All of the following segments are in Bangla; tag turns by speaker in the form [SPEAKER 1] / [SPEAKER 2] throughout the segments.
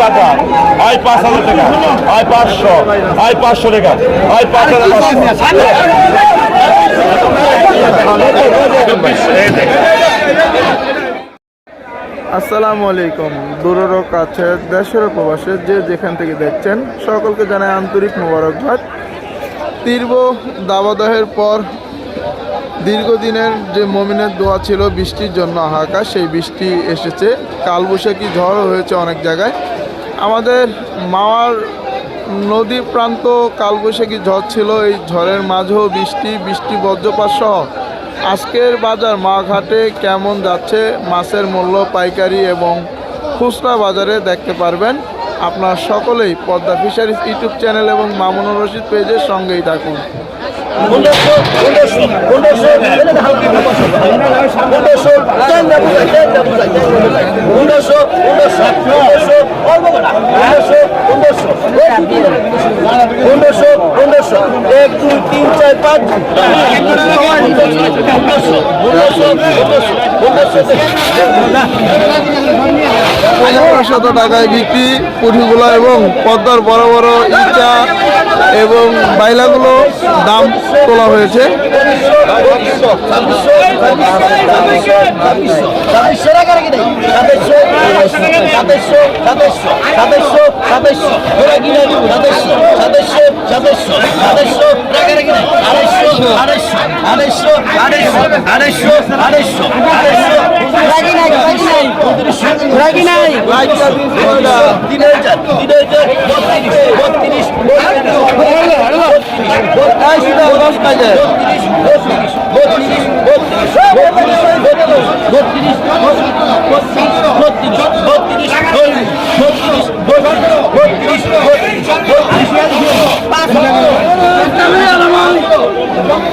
[SPEAKER 1] হাজার আয় পাঁচশো আয় পাঁচশো আয় পাঁচ হাজার
[SPEAKER 2] আসসালামু আলাইকুম। দূরেরও কাছে দেশের প্রবাসে যে যেখান থেকে দেখছেন, সকলকে জানায় আন্তরিক মোবারকবাদ। তীব্র দাবাদহের পর দীর্ঘদিনের যে মমিনের দোয়া ছিল বৃষ্টির জন্য হাহাকার, সেই বৃষ্টি এসেছে। কালবৈশাখী ঝড়ও হয়েছে অনেক জায়গায়। আমাদের মাওয়ার নদী প্রান্ত কালবৈশাখী ঝড় ছিল, এই ঝড়ের মাঝেও বৃষ্টি বৃষ্টি বজ্রপাত সহ। আজকের বাজার মাঘাটে কেমন যাচ্ছে মাছের মূল্য, পাইকারি এবং খুচরা বাজারে দেখতে পারবেন। আপনার সকলেই পদ্মা ফিশারিজ ইউটিউব চ্যানেল এবং মামুনুর রশিদ পেজের সঙ্গেই থাকুন।
[SPEAKER 3] এক দুই তিন চার পাঁচ।
[SPEAKER 2] পনেরোশত টাকায় বিক্রি পুঁঠিগুলা এবং পদ্মার বড় বড় ইচ্ছা এবং বাইলাগুলো দাম তোলা হয়েছে
[SPEAKER 3] আড়াইশো আড়াইশো আড়াইশো আড়াইশো আড়াইশো আড়াইশো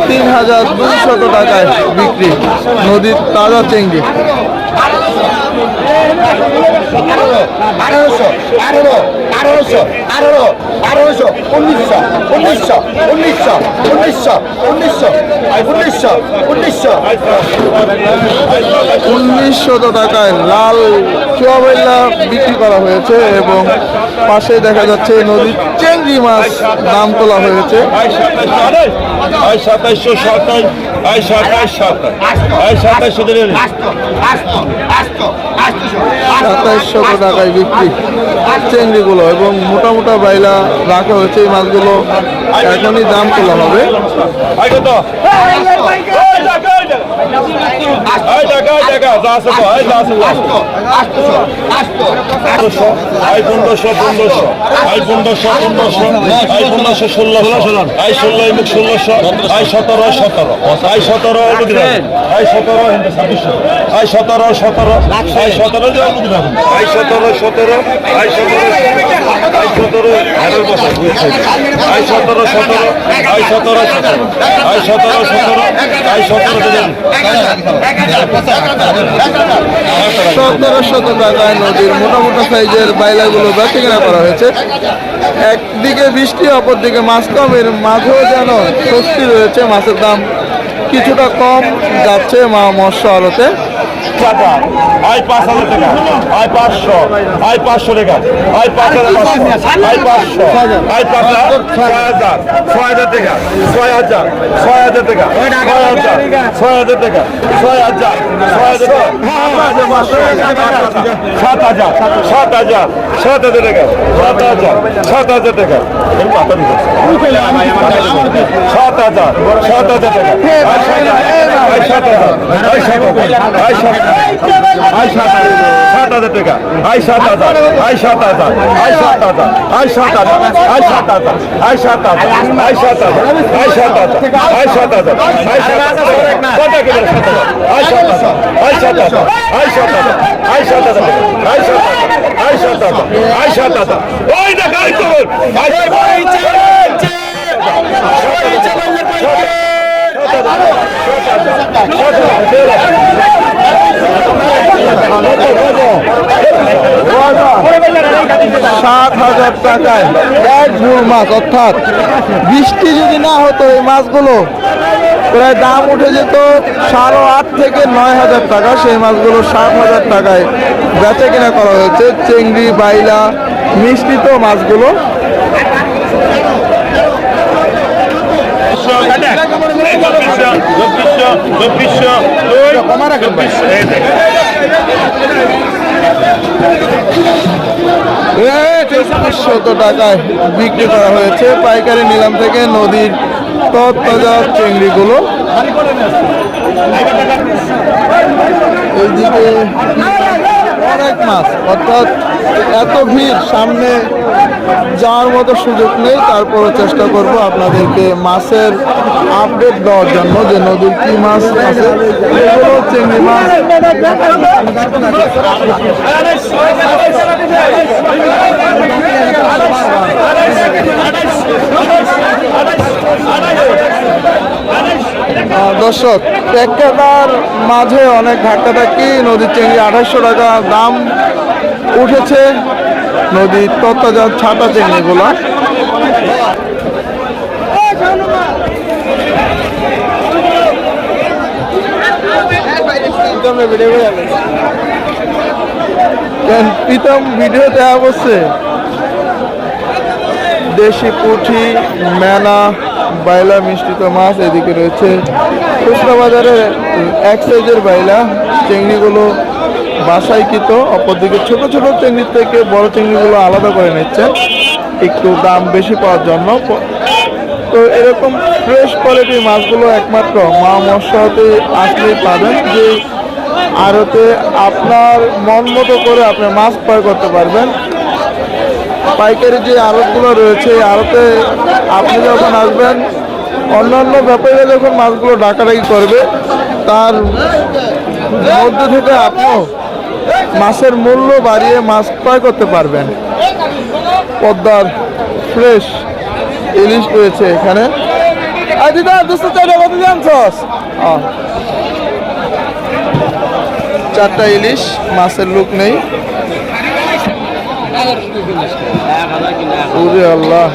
[SPEAKER 3] তিন হাজার
[SPEAKER 2] দুশত টাকায় বিক্রি নদীর তাজা চেঙ্গি।
[SPEAKER 3] আঠারো আঠারোশো আঠারো আঠারোশো উনিশশো উনিশশো উনিশশো উনিশশো উনিশশো উনিশশো উনিশশো
[SPEAKER 2] টাকায় লাল চুয়াবেলা বিক্রি করা হয়েছে এবং পাশে দেখা যাচ্ছে নদীর চেঙ্গি মাছ দাম তোলা হয়েছে।
[SPEAKER 1] সাতাইশশো সাতাইশ। আয় সাতাইশ সাতাইশ আয় সাতাইশশো দিলে
[SPEAKER 2] সাতাইশশত টাকায় বিক্রি। চেঙ্গিগুলো এবং মোটা মোটা বাইলা রাখা হয়েছে এই মাছগুলো। এখনই দাম তোলা হবে।
[SPEAKER 1] আই পনেরোশো পনেরোশো আই পনেরোশো পনেরোশো আই পনেরোশো ষোলো ষোলো আই ষোলো এমুক ষোলোশো আই সতেরো সতেরো আই সতেরো এমুক আই সতেরো ছাব্বিশশো আই সতেরো সতেরো আই সতেরো যে অমুক রাখুন আই সতেরো সতেরো আই সতেরো আই সতেরো আই সতেরো সতেরো আই সতেরো সতেরো আই সতেরো
[SPEAKER 2] সতেরো আই সতেরো নদীর সাইজের বাইলাগুলো করা হয়েছে। একদিকে বৃষ্টি, অপরদিকে মাছ কম। এর মাঝেও যেন স্বস্তি রয়েছে, মাছের দাম কিছুটা কম যাচ্ছে মা মৎস্য আড়তে।
[SPEAKER 1] টাকা। আয় পাঁচ হাজার টাকা। আয় পাঁচশো। আয় পাঁচশো টাকা। আয় পাঁচ হাজার আয় পাঁচশো। আয় পাঁচ হাজার। ছয় হাজার। ছয় হাজার। টাকা। ছয় হাজার। ছয় হাজার টাকা। ছয় হাজার ছয় হাজার। টাকা। ছয় হাজার ছয় হাজার। সাত হাজার। সাত হাজার। সাত হাজার টাকা। সাত হাজার। সাত হাজার টাকা। সাত হাজার। সাত হাজার। টাকা। সাত হাজার হাজার আয় সাত হাজার আয় সাত হাজার টাকা আয় সাত হাজার আয় সাত হাজার আয় সাত হাজার আয় সাত হাজার আয় সাত হাজার আয় সাত হাজার আয় সাত হাজার আয় সাত হাজার আয় সাত হাজার আয় সাত হাজার কিলো সাত হাজার আয় সাত হাজার আয় সাত হাজার আয় সাত হাজার হাজার আয় সাত হাজার আয় সাত হাজার সাত হাজার তো
[SPEAKER 2] টাকায় এক ভুল মাছ, অর্থাৎ বৃষ্টি যদি না হতো এই মাছগুলো, প্রায় দাম উঠে যেত সাড়ে আট থেকে নয় হাজার টাকা। সেই মাছগুলো সাত হাজার টাকায় বেচা কেনা করা হয়েছে। চেংড়ি, বাইলা মিশ্রিত মাছগুলো। শত টাকায় বিক্রি করা হয়েছে পাইকারি নিলাম থেকে নদীর তত্তাজা চিংড়িগুলো এইদিকে মাছ অর্থাৎ এত ভিড় সামনে যাওয়ার মতো সুযোগ নেই তারপরও চেষ্টা করব আপনাদেরকে মাছের আপডেট দেওয়ার জন্য যে নদীর কি মাছ আছে চিংড়ি মাছ দর্শক টেক্কাটার মাঝে অনেক ধাক্কাধাক্কি নদীর চিংড়ি আঠাশশো টাকা দাম উঠেছে। নদীর তত্ত্বাজাত ছাতা চিংড়িগুলো কেন প্রীতম ভিডিও দেওয়া বসছে দেশি পুঁটি মেনা, বাইলা মিষ্টিত মাছ এদিকে রয়েছে। খুচরা বাজারে এক সাইজের বাইলা, চিংড়িগুলো বাসাইকৃত, অপরদিকে ছোট ছোট চিংড়ির থেকে বড় চিংড়িগুলো আলাদা করে নিচ্ছে। একটু দাম বেশি পাওয়ার জন্য। তো এরকম ফ্রেশ কোয়ালিটির মাছগুলো একমাত্র মা মশলাতে আসলেই পাবেন যে আড়তে আপনার মন মতো করে আপনি মাছ ক্রয় করতে পারবেন। পাইকারি যে আড়তগুলো রয়েছে, এই আড়তে আপনি যখন আসবেন, অন্যান্য ব্যাপারীরা যখন মাছগুলো ডাকাডাকি করবে, তার মধ্যে থেকে আপনিও মাছের মূল্য বাড়িয়ে মাছ ক্রয় করতে পারবেন। পদ্মার ফ্রেশ ইলিশ রয়েছে এখানে। দিদা চারটা কত চারটা ইলিশ, মাছের লুক নেই। ওরে আল্লাহ,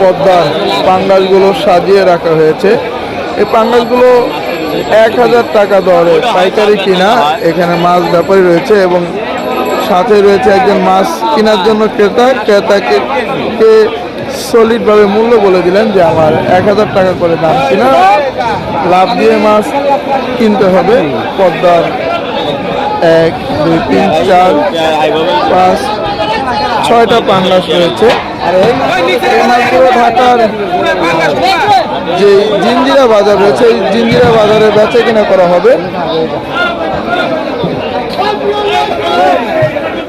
[SPEAKER 2] পদ্মার পাঙ্গাসগুলো সাজিয়ে রাখা হয়েছে। এই পাঙ্গাসগুলো এক হাজার টাকা দরে, পাইকারি কিনা, এখানে মাছ ব্যাপারী রয়েছে এবং সাথে রয়েছে একজন মাছ কেনার জন্য ক্রেতা। ক্রেতাকে কে সলিডভাবে মূল্য বলে দিলেন যে আমার এক হাজার টাকা করে দাম কিনা। লাভ দিয়ে মাছ কিনতে হবে। পদ্মার এক, দুই, তিন, চার, পাঁচ ছয়টা পাঙ্গাস রয়েছে। ঢাকার যে জিঞ্জিরা বাজার রয়েছে, এই জিঞ্জিরা বাজারে বেচা কিনা করা হবে।